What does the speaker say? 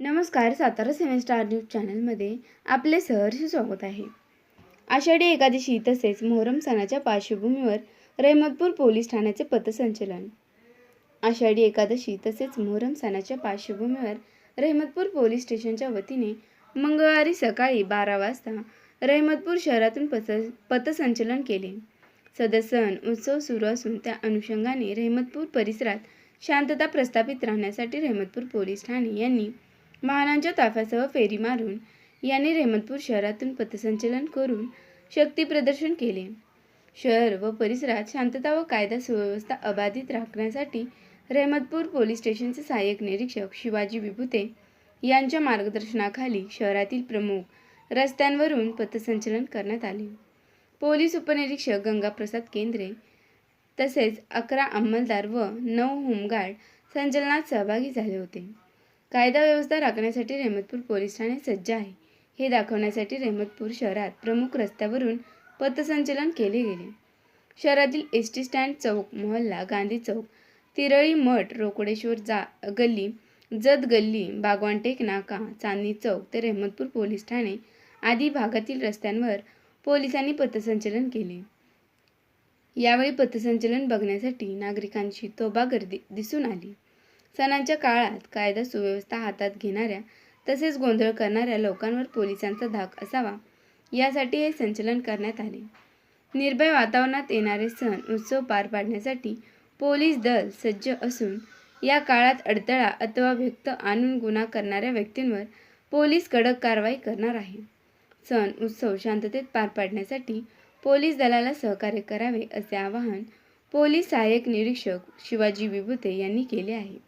नमस्कार सातारा सेवन star news चॅनलमध्ये आपले सहर्ष स्वागत आहे. आषाढी एकादशी तसेच मोहरम सणाच्या पार्श्वभूमीवर रहमतपूर पोलीस ठाण्याचे पथसंचलन. आषाढी एकादशी तसेच मोहरम सणाच्या पार्श्वभूमीवर रहमतपूर पोलीस स्टेशनच्या वतीने मंगळवारी सकाळी बारा वाजता रहमतपूर शहरातून पथ पथसंचलन केले. सदर सण उत्सव सुरू असून त्या अनुषंगाने रहमतपूर परिसरात शांतता प्रस्थापित राहण्यासाठी रहमतपूर पोलीस ठाणे यांनी वाहनांच्या ताफ्यासह फेरी मारून यांनी रेहमतपूर शहरातून पथसंचलन करून शक्ती प्रदर्शन केले. शहर व परिसरात शांतता व कायदा सुव्यवस्था अबाधित राखण्यासाठी रेहमतपूर पोलीस स्टेशनचे सहाय्यक निरीक्षक शिवाजी विभुते यांच्या मार्गदर्शनाखाली शहरातील प्रमुख रस्त्यांवरून पथसंचलन करण्यात आले. पोलीस उपनिरीक्षक गंगाप्रसाद केंद्रे तसेच अकरा अंमलदार व नऊ होमगार्ड संचलनात सहभागी झाले होते. कायदा व्यवस्था राखण्यासाठी रेहमतपूर पोलीस ठाणे सज्ज आहे. हे दाखवण्यासाठी रेहमतपूर शहरात प्रमुख रस्त्यावरून पथसंचलन केले गेले. शहरातील एस टी स्टँड चौक मोहल्ला गांधी चौक तिरळी मठ रोकडेश्वर जा गल्ली जत गल्ली बागवानटेक नाका चांदणी चौक ते रेहमतपूर पोलीस ठाणे आदी भागातील रस्त्यांवर पोलिसांनी पथसंचलन केले. यावेळी पथसंचलन बघण्यासाठी नागरिकांची तोबा गर्दी दिसून आली. सणांच्या काळात कायदा सुव्यवस्था हातात घेणाऱ्या तसेच गोंधळ करणाऱ्या लोकांवर पोलिसांचा धाक असावा यासाठी हे संचलन करण्यात आले. निर्भय वातावरणात येणारे सण उत्सव पार पाडण्यासाठी पोलीस दल सज्ज असून या काळात अडथळा अथवा व्यक्त आणून गुन्हा करणाऱ्या व्यक्तींवर पोलीस कडक कारवाई करणार आहे. सण उत्सव शांततेत पार पाडण्यासाठी पोलीस दलाला सहकार्य करावे असे आवाहन पोलीस सहाय्यक निरीक्षक शिवाजी विभुते यांनी केले आहे.